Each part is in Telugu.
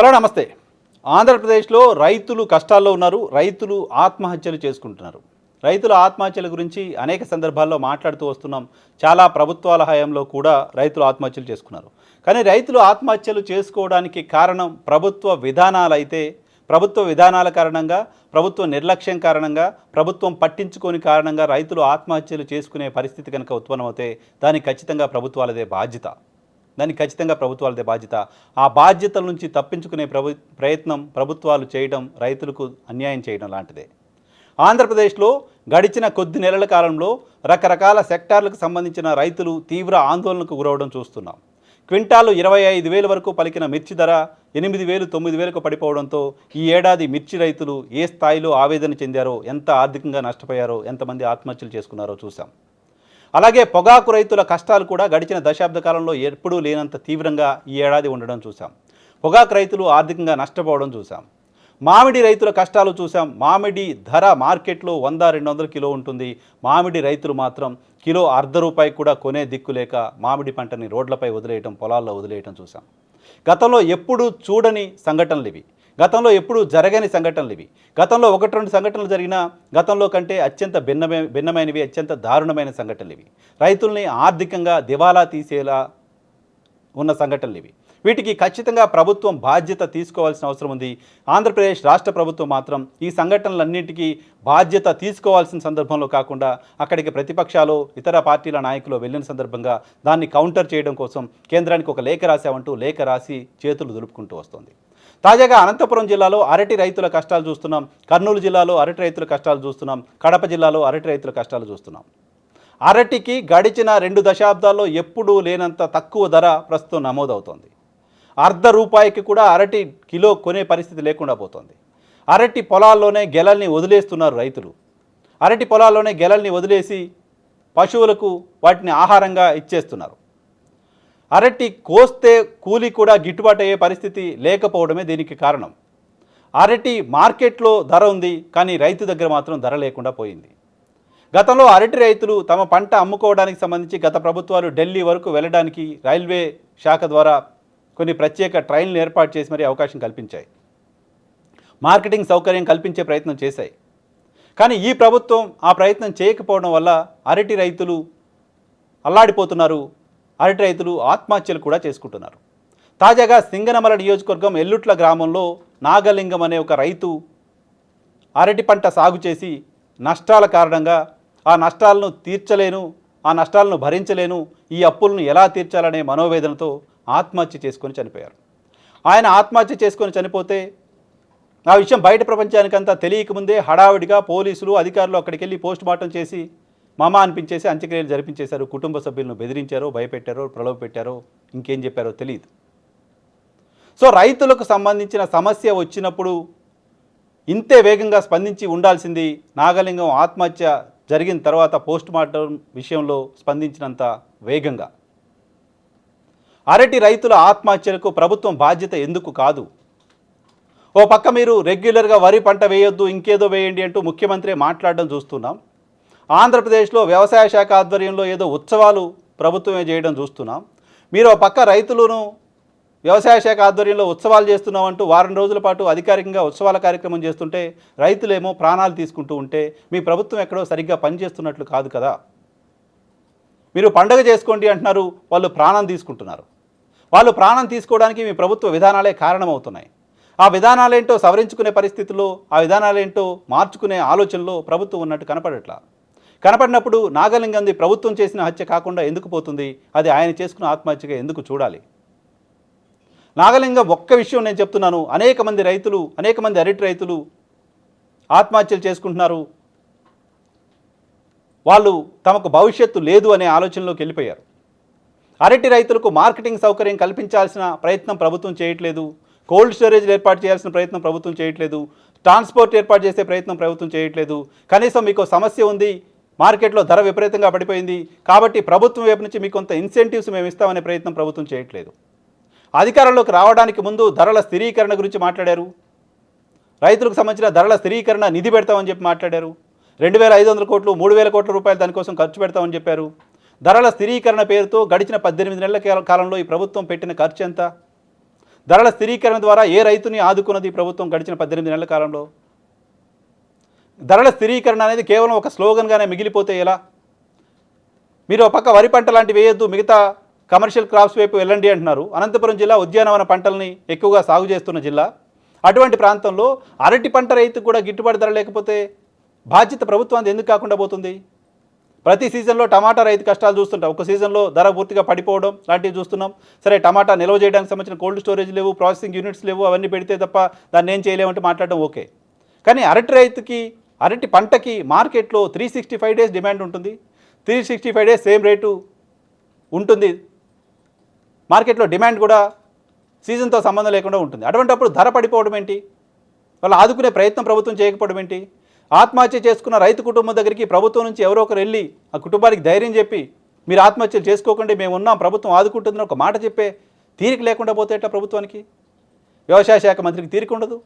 హలో నమస్తే. ఆంధ్రప్రదేశ్లో రైతులు కష్టాల్లో ఉన్నారు రైతులు ఆత్మహత్యలు చేసుకుంటున్నారు. రైతుల ఆత్మహత్యల గురించి అనేక సందర్భాల్లో మాట్లాడుతూ వస్తున్నాం. చాలా ప్రభుత్వాల హయాంలో కూడా రైతులు ఆత్మహత్యలు చేసుకున్నారు. కానీ రైతులు ఆత్మహత్యలు చేసుకోవడానికి కారణం ప్రభుత్వ విధానాలైతే ప్రభుత్వ విధానాల కారణంగా ప్రభుత్వ నిర్లక్ష్యం కారణంగా ప్రభుత్వం పట్టించుకోని కారణంగా రైతులు ఆత్మహత్యలు చేసుకునే పరిస్థితి కనుక ఉత్పన్నమవుతే దానికి ఖచ్చితంగా ప్రభుత్వాలదే బాధ్యత. దానికి ఖచ్చితంగా ప్రభుత్వాలదే బాధ్యత. ఆ బాధ్యతల నుంచి తప్పించుకునే ప్రభు ప్రయత్నం ప్రభుత్వాలు చేయడం రైతులకు అన్యాయం చేయడం లాంటిదే. ఆంధ్రప్రదేశ్లో గడిచిన కొద్ది నెలల కాలంలో రకరకాల సెక్టార్లకు సంబంధించిన రైతులు తీవ్ర ఆందోళనకు గురవడం చూస్తున్నాం. క్వింటాలు ఇరవై ఐదు వేల వరకు పలికిన మిర్చి ధర ఎనిమిది వేలు తొమ్మిది వేలకు పడిపోవడంతో ఈ ఏడాది మిర్చి రైతులు ఏ స్థాయిలో ఆవేదన చెందారో ఎంత ఆర్థికంగా నష్టపోయారో ఎంతమంది ఆత్మహత్యలు చేసుకున్నారో చూసాం అలాగే పొగాకు రైతుల కష్టాలు కూడా గడిచిన దశాబ్ద కాలంలో ఎప్పుడూ లేనంత తీవ్రంగా ఈ ఏడాది ఉండడం చూసాం పొగాకు రైతులు ఆర్థికంగా నష్టపోవడం చూసాం మామిడి రైతుల కష్టాలు చూసాం మామిడి ధర మార్కెట్లో వంద రెండు వందల కిలో ఉంటుంది. మామిడి రైతులు మాత్రం కిలో అర్ధ రూపాయి కూడా కొనే దిక్కు లేక మామిడి పంటని రోడ్లపై వదిలేయటం పొలాల్లో వదిలేయటం చూసాం గతంలో ఎప్పుడూ చూడని సంఘటనలు ఇవి. గతంలో ఎప్పుడూ జరగని సంఘటనలు ఇవి. గతంలో ఒకటి రెండు సంఘటనలు జరిగినా గతంలో కంటే అత్యంత భిన్నమే భిన్నమైనవి అత్యంత దారుణమైన సంఘటనలు ఇవి. రైతుల్ని ఆర్థికంగా దివాలా తీసేలా ఉన్న సంఘటనలు ఇవి. వీటికి ఖచ్చితంగా ప్రభుత్వం బాధ్యత తీసుకోవాల్సిన అవసరం ఉంది. ఆంధ్రప్రదేశ్ రాష్ట్ర ప్రభుత్వం మాత్రం ఈ సంఘటనలన్నింటికీ బాధ్యత తీసుకోవాల్సిన సందర్భంలో కాకుండా అక్కడికి ప్రతిపక్షాలు ఇతర పార్టీల నాయకులు వెళ్ళిన సందర్భంగా దాన్ని కౌంటర్ చేయడం కోసం కేంద్రానికి ఒక లేఖ రాశామంటూ లేఖ రాసి చేతులు దులుపుకుంటూ వస్తుంది. తాజాగా అనంతపురం జిల్లాలో అరటి రైతుల కష్టాలు చూస్తున్నాం. కర్నూలు జిల్లాలో అరటి రైతుల కష్టాలు చూస్తున్నాం. కడప జిల్లాలో అరటి రైతుల కష్టాలు చూస్తున్నాం. అరటికి గడిచిన రెండు దశాబ్దాల్లో ఎప్పుడూ లేనంత తక్కువ ధర ప్రస్తుతం నమోదవుతోంది. అర్ధ రూపాయికి కూడా అరటి కిలో కొనే పరిస్థితి లేకుండా పోతోంది. అరటి పొలాల్లోనే గెలల్ని వదిలేస్తున్నారు రైతులు. అరటి పొలాల్లోనే గెలల్ని వదిలేసి పశువులకు వాటిని ఆహారంగా ఇచ్చేస్తున్నారు. అరటి కోస్తే కూలి కూడా గిట్టుబాటు అయ్యే పరిస్థితి లేకపోవడమే దీనికి కారణం. అరటి మార్కెట్లో ధర ఉంది కానీ రైతు దగ్గర మాత్రం ధర లేకుండా పోయింది. గతంలో అరటి రైతులు తమ పంట అమ్ముకోవడానికి సంబంధించి గత ప్రభుత్వాలు ఢిల్లీ వరకు వెళ్ళడానికి రైల్వే శాఖ ద్వారా కొన్ని ప్రత్యేక ట్రైన్లు ఏర్పాటు చేసి మరీ అవకాశం కల్పించాయి. మార్కెటింగ్ సౌకర్యం కల్పించే ప్రయత్నం చేశాయి. కానీ ఈ ప్రభుత్వం ఆ ప్రయత్నం చేయకపోవడం వల్ల అరటి రైతులు అల్లాడిపోతున్నారు అరటి రైతులు ఆత్మహత్యలు కూడా చేసుకుంటున్నారు. తాజాగా సింగనమల నియోజకవర్గం ఎల్లుట్ల గ్రామంలో నాగలింగం అనే ఒక రైతు అరటి పంట సాగు చేసి నష్టాల కారణంగా ఆ నష్టాలను తీర్చలేను ఆ నష్టాలను భరించలేను ఈ అప్పులను ఎలా తీర్చాలనే మనోవేదనతో ఆత్మహత్య చేసుకొని చనిపోయారు. ఆయన ఆత్మహత్య చేసుకొని చనిపోతే ఆ విషయం బయట ప్రపంచానికంతా తెలియకముందే హడావిడిగా పోలీసులు అధికారులు అక్కడికి వెళ్ళి పోస్ట్ మార్టం చేసి మామ అనిపించేసి అంత్యక్రియలు జరిపించేశారు కుటుంబ సభ్యులను బెదిరించారో భయపెట్టారో ప్రలోభ పెట్టారో ఇంకేం చెప్పారో తెలియదు సో రైతులకు సంబంధించిన సమస్య వచ్చినప్పుడు ఇంతే వేగంగా స్పందించి ఉండాల్సింది నాగలింగం ఆత్మహత్య జరిగిన తర్వాత పోస్ట్ మార్టం విషయంలో స్పందించినంత వేగంగా. అరటి రైతుల ఆత్మహత్యలకు ప్రభుత్వం బాధ్యత ఎందుకు కాదు? ఓ పక్క మీరు రెగ్యులర్గా వరి పంట వేయొద్దు ఇంకేదో వేయండి అంటూ ముఖ్యమంత్రి మాట్లాడడం చూస్తున్నాం. ఆంధ్రప్రదేశ్లో వ్యవసాయ శాఖ ఆధ్వర్యంలో ఏదో ఉత్సవాలు ప్రభుత్వమే చేయడం చూస్తున్నాం. మీరు పక్క రైతులను వ్యవసాయ శాఖ ఆధ్వర్యంలో ఉత్సవాలు చేస్తున్నామంటూ వారం రోజుల పాటు అధికారికంగా ఉత్సవాల కార్యక్రమం చేస్తుంటే రైతులేమో ప్రాణాలు తీసుకుంటూ ఉంటే మీ ప్రభుత్వం ఎక్కడో సరిగ్గా పనిచేస్తున్నట్లు కాదు కదా. మీరు పండగ చేసుకోండి అంటున్నారు వాళ్ళు ప్రాణం తీసుకుంటున్నారు. వాళ్ళు ప్రాణం తీసుకోవడానికి మీ ప్రభుత్వ విధానాలే కారణమవుతున్నాయి. ఆ విధానాలేంటో సవరించుకునే పరిస్థితుల్లో ఆ విధానాలేంటో మార్చుకునే ఆలోచనలో ప్రభుత్వం ఉన్నట్టు కనపడట్లా. కనపడినప్పుడు నాగలింగంది ప్రభుత్వం చేసిన హత్య కాకుండా ఎందుకు పోతుంది? అది ఆయన చేసుకున్న ఆత్మహత్యగా ఎందుకు చూడాలి? నాగలింగం ఒక్క విషయం నేను చెప్తున్నాను. అనేక మంది రైతులు అనేక మంది అరటి రైతులు ఆత్మహత్యలు చేసుకుంటున్నారు. వాళ్ళు తమకు భవిష్యత్తు లేదు అనే ఆలోచనలోకి వెళ్ళిపోయారు. అరటి రైతులకు మార్కెటింగ్ సౌకర్యం కల్పించాల్సిన ప్రయత్నం ప్రభుత్వం చేయట్లేదు. కోల్డ్ స్టోరేజ్ ఏర్పాటు చేయాల్సిన ప్రయత్నం ప్రభుత్వం చేయట్లేదు. ట్రాన్స్పోర్ట్ ఏర్పాటు చేసే ప్రయత్నం ప్రభుత్వం చేయట్లేదు. కనీసం మీకు సమస్య ఉంది మార్కెట్లో ధర విపరీతంగా పడిపోయింది. కాబట్టి ప్రభుత్వం వైపు నుంచి మీకు కొంత ఇన్సెంటివ్స్ మేము ఇస్తామనే ప్రయత్నం ప్రభుత్వం చేయట్లేదు. అధికారంలోకి రావడానికి ముందు ధరల స్థిరీకరణ గురించి మాట్లాడారు. రైతులకు సంబంధించిన ధరల స్థిరీకరణ నిధి పెడతామని చెప్పి మాట్లాడారు. రెండు వేల ఐదు వందల కోట్లు మూడు వేల కోట్ల రూపాయలు దానికోసం ఖర్చు పెడతామని చెప్పారు. ధరల స్థిరీకరణ పేరుతో గడిచిన పద్దెనిమిది నెలల కాలంలో ఈ ప్రభుత్వం పెట్టిన ఖర్చు ఎంత? ధరల స్థిరీకరణ ద్వారా ఏ రైతుని ఆదుకున్నది ప్రభుత్వం గడిచిన పద్దెనిమిది నెలల కాలంలో? ధరల స్థిరీకరణ అనేది కేవలం ఒక స్లోగన్గానే మిగిలిపోతే ఎలా? మీరు ఒక పక్క వరి పంట లాంటివి వేయొద్దు మిగతా కమర్షియల్ క్రాప్స్ వైపు వెళ్ళండి అంటున్నారు. అనంతపురం జిల్లా ఉద్యానవన పంటల్ని ఎక్కువగా సాగు చేస్తున్న జిల్లా. అటువంటి ప్రాంతంలో అరటి పంట రైతుకు కూడా గిట్టుబాటు ధర లేకపోతే బాధ్యత ప్రభుత్వానికి ఎందుకు కాకుండా పోతుంది? ప్రతి సీజన్లో టమాటా రైతు కష్టాలు చూస్తుంటాం. ఒక సీజన్లో ధర పూర్తిగా పడిపోవడం లాంటివి చూస్తున్నాం. సరే టమాటా నిల్వ చేయడానికి సంబంధించిన కోల్డ్ స్టోరేజ్ లేవు ప్రాసెసింగ్ యూనిట్స్ లేవు అవన్నీ పెడితే తప్ప దాన్ని ఏం చేయలేమంటే మాట్లాడడం ఓకే. కానీ అరటి రైతుకి అరటి పంటకి మార్కెట్లో three sixty five days demand ఉంటుంది. Three sixty five days same rate ఉంటుంది. మార్కెట్లో డిమాండ్ కూడా సీజన్తో సంబంధం లేకుండా ఉంటుంది. అటువంటప్పుడు ధర పడిపోవడం ఏంటి? వాళ్ళు ఆదుకునే ప్రయత్నం ప్రభుత్వం చేయకపోవడం ఏంటి? ఆత్మహత్య చేసుకున్న రైతు కుటుంబం దగ్గరికి ప్రభుత్వం నుంచి ఎవరో ఒకరు వెళ్ళి ఆ కుటుంబానికి ధైర్యం చెప్పి మీరు ఆత్మహత్యలు చేసుకోకండి మేము ఉన్నాం ప్రభుత్వం ఆదుకుంటుందని ఒక మాట చెప్పే తీరిక లేకుండా పోతే ఎట్లా ప్రభుత్వానికి? వ్యవసాయ శాఖ మంత్రికి తీరిక ఉండదు.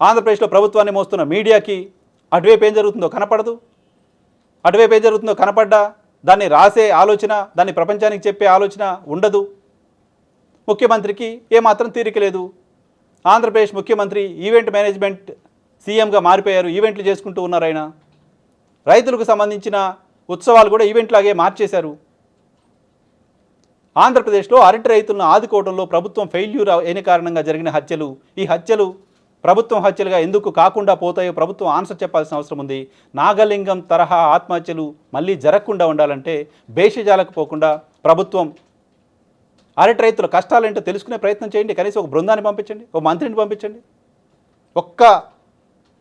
ఆంధ్రప్రదేశ్లో ప్రభుత్వాన్ని మోస్తున్న మీడియాకి అటువైపు ఏం జరుగుతుందో కనపడదు. అటువైపు ఏం జరుగుతుందో కనపడ్డా దాన్ని రాసే ఆలోచన దాన్ని ప్రపంచానికి చెప్పే ఆలోచన ఉండదు. ముఖ్యమంత్రికి ఏమాత్రం తీరిక లేదు. ఆంధ్రప్రదేశ్ ముఖ్యమంత్రి ఈవెంట్ మేనేజ్మెంట్ సీఎంగా మారిపోయారు ఈవెంట్లు చేసుకుంటూ ఉన్నారు ఆయన. రైతులకు సంబంధించిన ఉత్సవాలు కూడా ఈవెంట్లాగే మార్చేశారు. ఆంధ్రప్రదేశ్లో అరటి రైతులను ఆదుకోవడంలో ప్రభుత్వం ఫెయిల్యూర్ అయిన కారణంగా జరిగిన హత్యలు ఈ హత్యలు ప్రభుత్వం హత్యలుగా ఎందుకు కాకుండా పోతాయో ప్రభుత్వం ఆన్సర్ చెప్పాల్సిన అవసరం ఉంది. నాగలింగం తరహా ఆత్మహత్యలు మళ్ళీ జరగకుండా ఉండాలంటే భేషజాలకు పోకుండా ప్రభుత్వం అరటి రైతుల కష్టాలేంటో తెలుసుకునే ప్రయత్నం చేయండి. కనీసం ఒక బృందాన్ని పంపించండి ఒక మంత్రిని పంపించండి. ఒక్క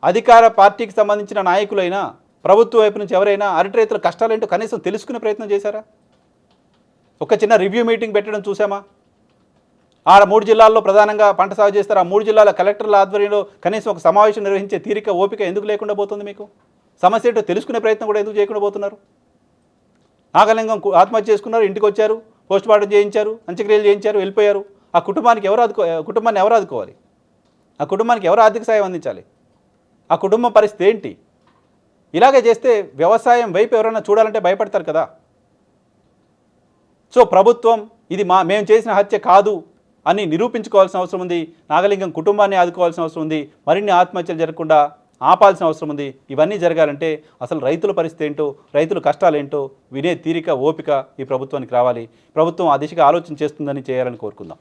అధికార పార్టీకి సంబంధించిన నాయకులైనా ప్రభుత్వ వైపు నుంచి ఎవరైనా అరటి రైతుల కష్టాలేంటో కనీసం తెలుసుకునే ప్రయత్నం చేశారా? ఒక చిన్న రివ్యూ మీటింగ్ పెట్టడం చూసామా ఆ మూడు జిల్లాల్లో ప్రధానంగా పంట సాగు చేస్తారు. ఆ మూడు జిల్లాల కలెక్టర్ల ఆధ్వర్యంలో కనీసం ఒక సమావేశం నిర్వహించే తీరిక ఓపిక ఎందుకు లేకుండా పోతుంది మీకు? సమస్య ఏంటో తెలుసుకునే ప్రయత్నం కూడా ఎందుకు చేయకుండా పోతున్నారు? నాగలింగం ఆత్మహత్య చేసుకున్నారు ఇంటికి వచ్చారు పోస్ట్ మార్టం చేయించారు అంత్యక్రియలు చేయించారు వెళ్ళిపోయారు. ఆ కుటుంబానికి ఎవరు ఆదుకో కుటుంబాన్ని ఎవరు ఆదుకోవాలి? ఆ కుటుంబానికి ఎవరు ఆర్థిక సాయం అందించాలి? ఆ కుటుంబం పరిస్థితి ఏంటి? ఇలాగే చేస్తే వ్యవసాయం వైపు ఎవరైనా చూడాలంటే భయపడతారు కదా. సో ప్రభుత్వం ఇది మా మేము చేసిన హత్య కాదు. అని నిరూపించుకోవాల్సిన అవసరం ఉంది. నాగలింగం కుటుంబాన్ని ఆదుకోవాల్సిన అవసరం ఉంది. మరిన్ని ఆత్మహత్యలు జరగకుండా ఆపాల్సిన అవసరం ఉంది. ఇవన్నీ జరగాలంటే అసలు రైతుల పరిస్థితి ఏంటో రైతుల కష్టాలు ఏంటో వినే తీరిక ఓపిక ఈ ప్రభుత్వానికి రావాలి. ప్రభుత్వం ఆ దిశగా ఆలోచన చేస్తుందని చేయాలని కోరుకుందాం.